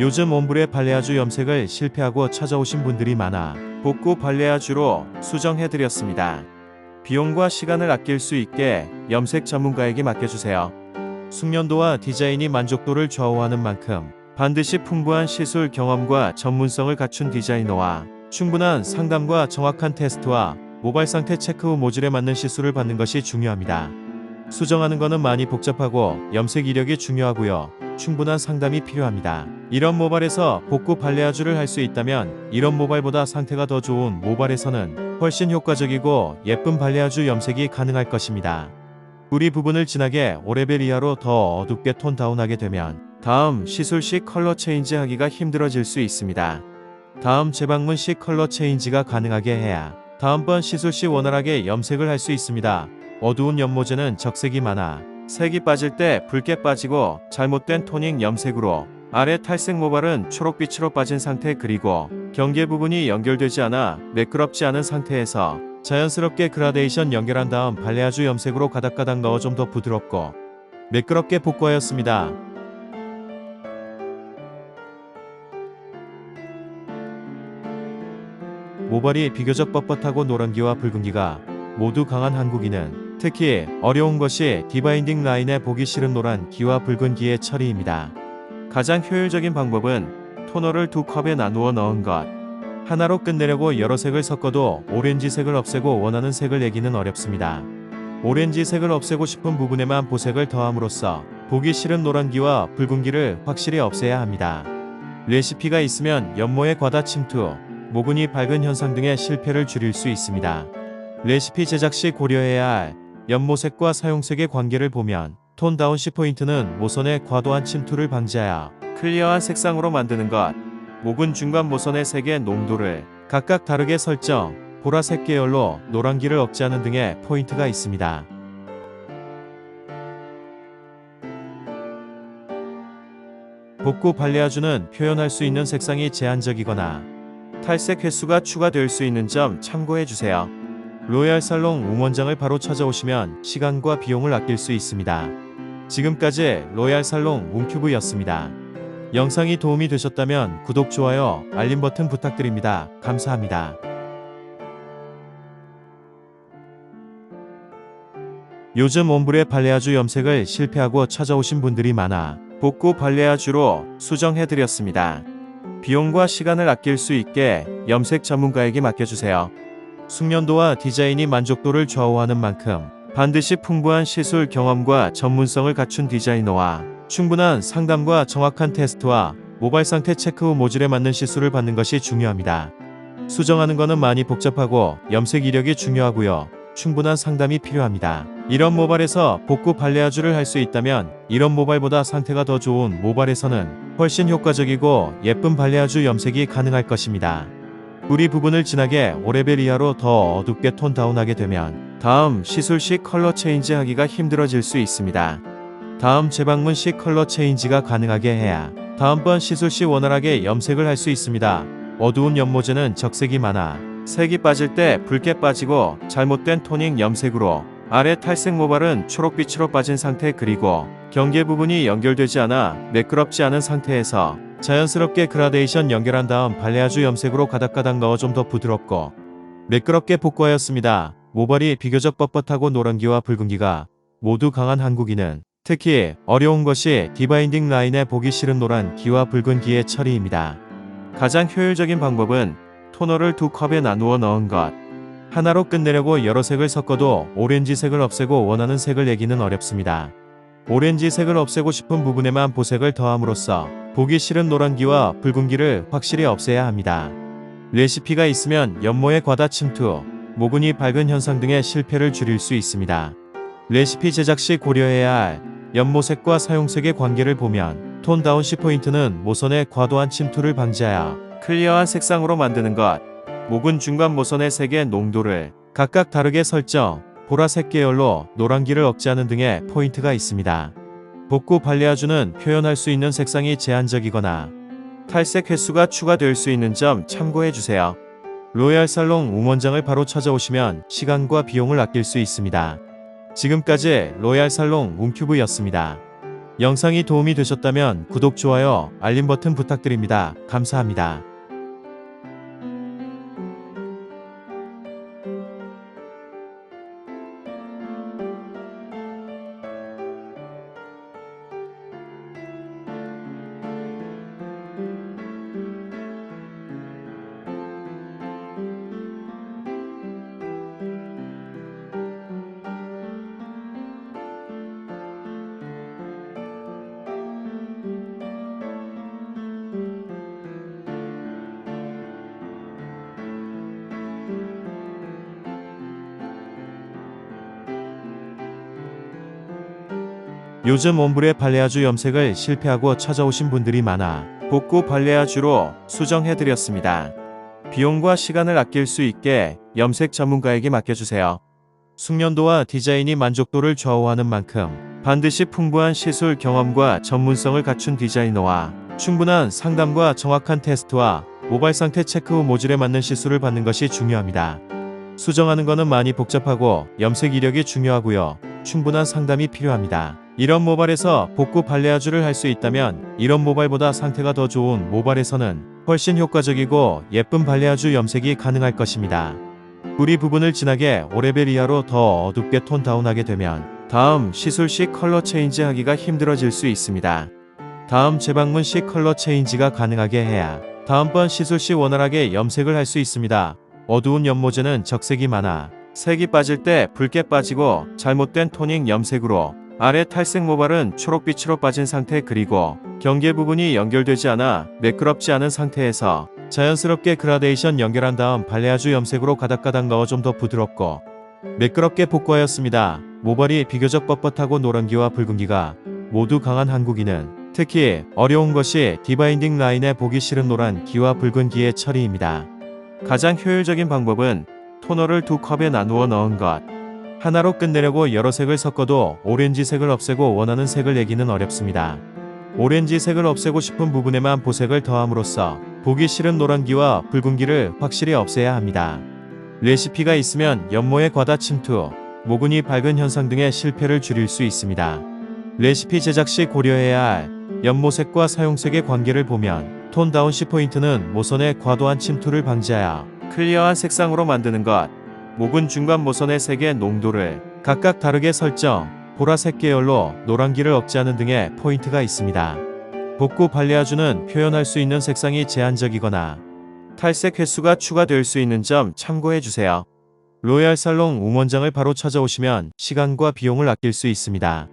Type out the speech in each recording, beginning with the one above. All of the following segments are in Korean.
요즘 옴브레 발레아주 염색을 실패하고 찾아오신 분들이 많아 복구 발레아주로 수정해드렸습니다. 비용과 시간을 아낄 수 있게 염색 전문가에게 맡겨주세요. 숙련도와 디자인이 만족도를 좌우하는 만큼 반드시 풍부한 시술 경험과 전문성을 갖춘 디자이너와 충분한 상담과 정확한 테스트와 모발 상태 체크 후 모질에 맞는 시술을 받는 것이 중요합니다. 수정하는 것은 많이 복잡하고 염색 이력이 중요하고요. 충분한 상담이 필요합니다. 이런 모발에서 복구 발레아주를 할 수 있다면 이런 모발보다 상태가 더 좋은 모발에서는 훨씬 효과적이고 예쁜 발레아주 염색이 가능할 것입니다. 뿌리 부분을 진하게 오레벨 이하로 더 어둡게 톤 다운하게 되면 다음 시술 시 컬러 체인지 하기가 힘들어질 수 있습니다. 다음 재방문 시 컬러 체인지가 가능하게 해야 다음번 시술 시 원활하게 염색을 할 수 있습니다. 어두운 연모제는 적색이 많아 색이 빠질 때 붉게 빠지고 잘못된 토닝 염색으로 아래 탈색 모발은 초록빛으로 빠진 상태 그리고 경계 부분이 연결되지 않아 매끄럽지 않은 상태에서 자연스럽게 그라데이션 연결한 다음 발레아주 염색으로 가닥가닥 넣어 좀 더 부드럽고 매끄럽게 복구하였습니다. 모발이 비교적 뻣뻣하고 노란기와 붉은기가 모두 강한 한국인은 특히 어려운 것이 디바인딩 라인에 보기 싫은 노란 기와 붉은 기의 처리입니다. 가장 효율적인 방법은 토너를 두 컵에 나누어 넣은 것. 하나로 끝내려고 여러 색을 섞어도 오렌지색을 없애고 원하는 색을 내기는 어렵습니다. 오렌지색을 없애고 싶은 부분에만 보색을 더함으로써 보기 싫은 노란기와 붉은기를 확실히 없애야 합니다. 레시피가 있으면 연모의 과다 침투, 모근이 밝은 현상 등의 실패를 줄일 수 있습니다. 레시피 제작 시 고려해야 할 연모색과 사용색의 관계를 보면 톤 다운 시 포인트는 모선의 과도한 침투를 방지하여 클리어한 색상으로 만드는 것, 목은 중간 모선의 색의 농도를 각각 다르게 설정, 보라색 계열로 노란기를 억제하는 등의 포인트가 있습니다. 복구 발레아주는 표현할 수 있는 색상이 제한적이거나 탈색 횟수가 추가될 수 있는 점 참고해 주세요. 로얄 살롱 웅원장을 바로 찾아오시면 시간과 비용을 아낄 수 있습니다. 지금까지 로얄 살롱 웅큐브였습니다. 영상이 도움이 되셨다면 구독, 좋아요, 알림 버튼 부탁드립니다. 감사합니다. 요즘 옴브레 발레아주 염색을 실패하고 찾아오신 분들이 많아 복구 발레아주로 수정해드렸습니다. 비용과 시간을 아낄 수 있게 염색 전문가에게 맡겨주세요. 숙련도와 디자인이 만족도를 좌우하는 만큼 반드시 풍부한 시술 경험과 전문성을 갖춘 디자이너와 충분한 상담과 정확한 테스트와 모발 상태 체크 후 모질에 맞는 시술을 받는 것이 중요합니다. 수정하는 것은 많이 복잡하고 염색 이력이 중요하고요. 충분한 상담이 필요합니다. 이런 모발에서 복구 발레아주를 할 수 있다면 이런 모발보다 상태가 더 좋은 모발에서는 훨씬 효과적이고 예쁜 발레아주 염색이 가능할 것입니다. 뿌리 부분을 진하게 오레벨 이하로 더 어둡게 톤 다운하게 되면 다음 시술 시 컬러 체인지 하기가 힘들어질 수 있습니다. 다음 재방문 시 컬러 체인지가 가능하게 해야 다음번 시술 시 원활하게 염색을 할 수 있습니다. 어두운 연모제는 적색이 많아 색이 빠질 때 붉게 빠지고 잘못된 토닝 염색으로 아래 탈색 모발은 초록빛으로 빠진 상태 그리고 경계 부분이 연결되지 않아 매끄럽지 않은 상태에서 자연스럽게 그라데이션 연결한 다음 발레아주 염색으로 가닥가닥 넣어 좀 더 부드럽고 매끄럽게 복구하였습니다. 모발이 비교적 뻣뻣하고 노란기와 붉은기가 모두 강한 한국인은 특히 어려운 것이 디바인딩 라인에 보기 싫은 노란 기와 붉은 기의 처리입니다. 가장 효율적인 방법은 토너를 두 컵에 나누어 넣은 것. 하나로 끝내려고 여러 색을 섞어도 오렌지색을 없애고 원하는 색을 내기는 어렵습니다. 오렌지색을 없애고 싶은 부분에만 보색을 더함으로써 보기 싫은 노란기와 붉은기를 확실히 없애야 합니다. 레시피가 있으면 연모의 과다 침투, 모근이 밝은 현상 등의 실패를 줄일 수 있습니다. 레시피 제작 시 고려해야 할 연모색과 사용색의 관계를 보면 톤 다운 시 포인트는 모선의 과도한 침투를 방지하여 클리어한 색상으로 만드는 것, 목은 중간 모선의 색의 농도를 각각 다르게 설정, 보라색 계열로 노란기를 억제하는 등의 포인트가 있습니다. 복구 발레아주는 표현할 수 있는 색상이 제한적이거나 탈색 횟수가 추가될 수 있는 점 참고해 주세요. 로얄 살롱 웅원장을 바로 찾아오시면 시간과 비용을 아낄 수 있습니다. 지금까지 로얄 살롱 웅큐브였습니다. 영상이 도움이 되셨다면 구독, 좋아요, 알림 버튼 부탁드립니다. 감사합니다. 요즘 옴브레 발레아주 염색을 실패하고 찾아오신 분들이 많아 복구 발레아주로 수정해드렸습니다. 비용과 시간을 아낄 수 있게 염색 전문가에게 맡겨주세요. 숙련도와 디자인이 만족도를 좌우하는 만큼 반드시 풍부한 시술 경험과 전문성을 갖춘 디자이너와 충분한 상담과 정확한 테스트와 모발 상태 체크 후 모질에 맞는 시술을 받는 것이 중요합니다. 수정하는 것은 많이 복잡하고 염색 이력이 중요하고요. 충분한 상담이 필요합니다. 이런 모발에서 복구 발레아주를 할 수 있다면 이런 모발보다 상태가 더 좋은 모발에서는 훨씬 효과적이고 예쁜 발레아주 염색이 가능할 것입니다. 뿌리 부분을 진하게 5레벨 이하로 더 어둡게 톤 다운하게 되면 다음 시술 시 컬러 체인지 하기가 힘들어질 수 있습니다. 다음 재방문 시 컬러 체인지가 가능하게 해야 다음번 시술 시 원활하게 염색을 할 수 있습니다. 어두운 연모제는 적색이 많아 색이 빠질 때 붉게 빠지고 잘못된 토닝 염색으로 아래 탈색 모발은 초록빛으로 빠진 상태 그리고 경계 부분이 연결되지 않아 매끄럽지 않은 상태에서 자연스럽게 그라데이션 연결한 다음 발레아주 염색으로 가닥가닥 넣어 좀 더 부드럽고 매끄럽게 복구하였습니다. 모발이 비교적 뻣뻣하고 노란기와 붉은기가 모두 강한 한국인은 특히 어려운 것이 디바인딩 라인에 보기 싫은 노란 기와 붉은 기의 처리입니다. 가장 효율적인 방법은 토너를 두 컵에 나누어 넣은 것. 하나로 끝내려고 여러 색을 섞어도 오렌지색을 없애고 원하는 색을 내기는 어렵습니다. 오렌지색을 없애고 싶은 부분에만 보색을 더함으로써 보기 싫은 노란기와 붉은기를 확실히 없애야 합니다. 레시피가 있으면 연모의 과다 침투, 모근이 밝은 현상 등의 실패를 줄일 수 있습니다. 레시피 제작 시 고려해야 할 연모색과 사용색의 관계를 보면 톤 다운 시 포인트는 모선의 과도한 침투를 방지하여 클리어한 색상으로 만드는 것, 목은 중간 모선의 색의 농도를 각각 다르게 설정, 보라색 계열로 노란기를 억제하는 등의 포인트가 있습니다. 복구 발레아주는 표현할 수 있는 색상이 제한적이거나 탈색 횟수가 추가될 수 있는 점 참고해 주세요. 로얄 살롱 웅원장을 바로 찾아오시면 시간과 비용을 아낄 수 있습니다.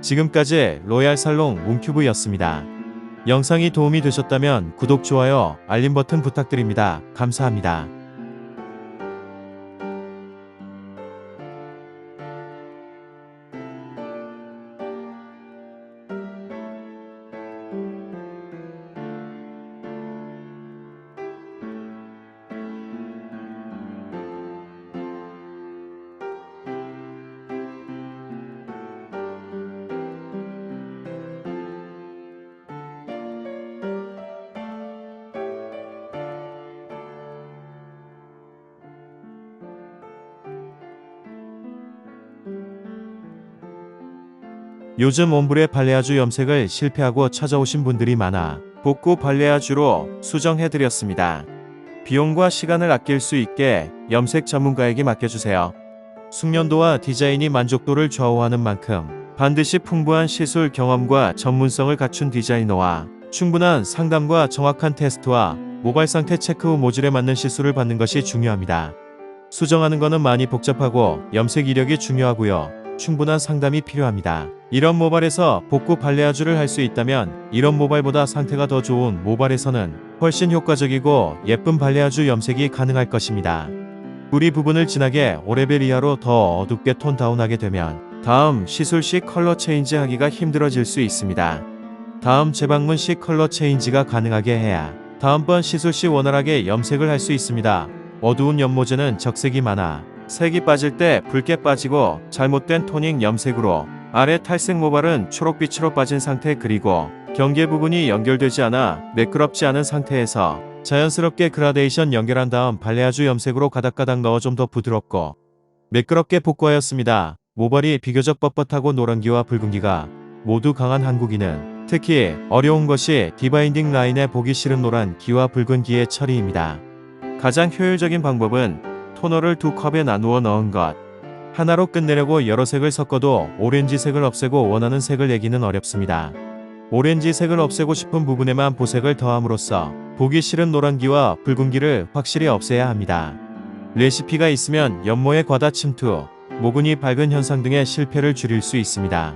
지금까지 로얄 살롱 웅큐브였습니다. 영상이 도움이 되셨다면 구독, 좋아요, 알림 버튼 부탁드립니다. 감사합니다. 요즘 옴브레 발레아주 염색을 실패하고 찾아오신 분들이 많아 복구 발레아주로 수정해드렸습니다. 비용과 시간을 아낄 수 있게 염색 전문가에게 맡겨주세요. 숙련도와 디자인이 만족도를 좌우하는 만큼 반드시 풍부한 시술 경험과 전문성을 갖춘 디자이너와 충분한 상담과 정확한 테스트와 모발 상태 체크 후 모질에 맞는 시술을 받는 것이 중요합니다. 수정하는 것은 많이 복잡하고 염색 이력이 중요하고요. 충분한 상담이 필요합니다. 이런 모발에서 복구 발레아주를 할 수 있다면 이런 모발보다 상태가 더 좋은 모발에서는 훨씬 효과적이고 예쁜 발레아주 염색이 가능할 것입니다. 뿌리 부분을 진하게 5레벨 이하로 더 어둡게 톤 다운하게 되면 다음 시술 시 컬러 체인지 하기가 힘들어질 수 있습니다. 다음 재방문 시 컬러 체인지가 가능하게 해야 다음번 시술 시 원활하게 염색을 할 수 있습니다. 어두운 연모제는 적색이 많아 색이 빠질 때 붉게 빠지고 잘못된 토닝 염색으로 아래 탈색 모발은 초록빛으로 빠진 상태 그리고 경계 부분이 연결되지 않아 매끄럽지 않은 상태에서 자연스럽게 그라데이션 연결한 다음 발레아주 염색으로 가닥가닥 넣어 좀 더 부드럽고 매끄럽게 복구하였습니다. 모발이 비교적 뻣뻣하고 노란기와 붉은기가 모두 강한 한국인은 특히 어려운 것이 디바인딩 라인의 보기 싫은 노란 기와 붉은 기의 처리입니다. 가장 효율적인 방법은 토너를 두 컵에 나누어 넣은 것. 하나로 끝내려고 여러 색을 섞어도 오렌지색을 없애고 원하는 색을 내기는 어렵습니다. 오렌지색을 없애고 싶은 부분에만 보색을 더함으로써 보기 싫은 노란기와 붉은기를 확실히 없애야 합니다. 레시피가 있으면 연모의 과다 침투, 모근이 밝은 현상 등의 실패를 줄일 수 있습니다.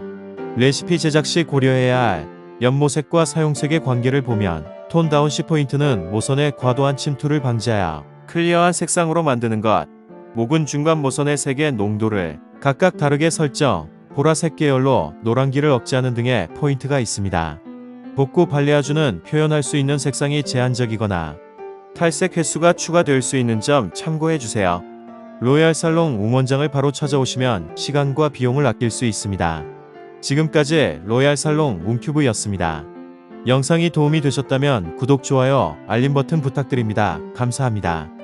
레시피 제작 시 고려해야 할 연모색과 사용색의 관계를 보면 톤 다운 시 포인트는 모선의 과도한 침투를 방지하여 클리어한 색상으로 만드는 것, 목은 중간 모선의 색의 농도를 각각 다르게 설정, 보라색 계열로 노란기를 억제하는 등의 포인트가 있습니다. 복구 발레아주는 표현할 수 있는 색상이 제한적이거나 탈색 횟수가 추가될 수 있는 점 참고해 주세요. 로얄 살롱 웅원장을 바로 찾아오시면 시간과 비용을 아낄 수 있습니다. 지금까지 로얄 살롱 웅큐브였습니다. 영상이 도움이 되셨다면 구독, 좋아요, 알림 버튼 부탁드립니다. 감사합니다.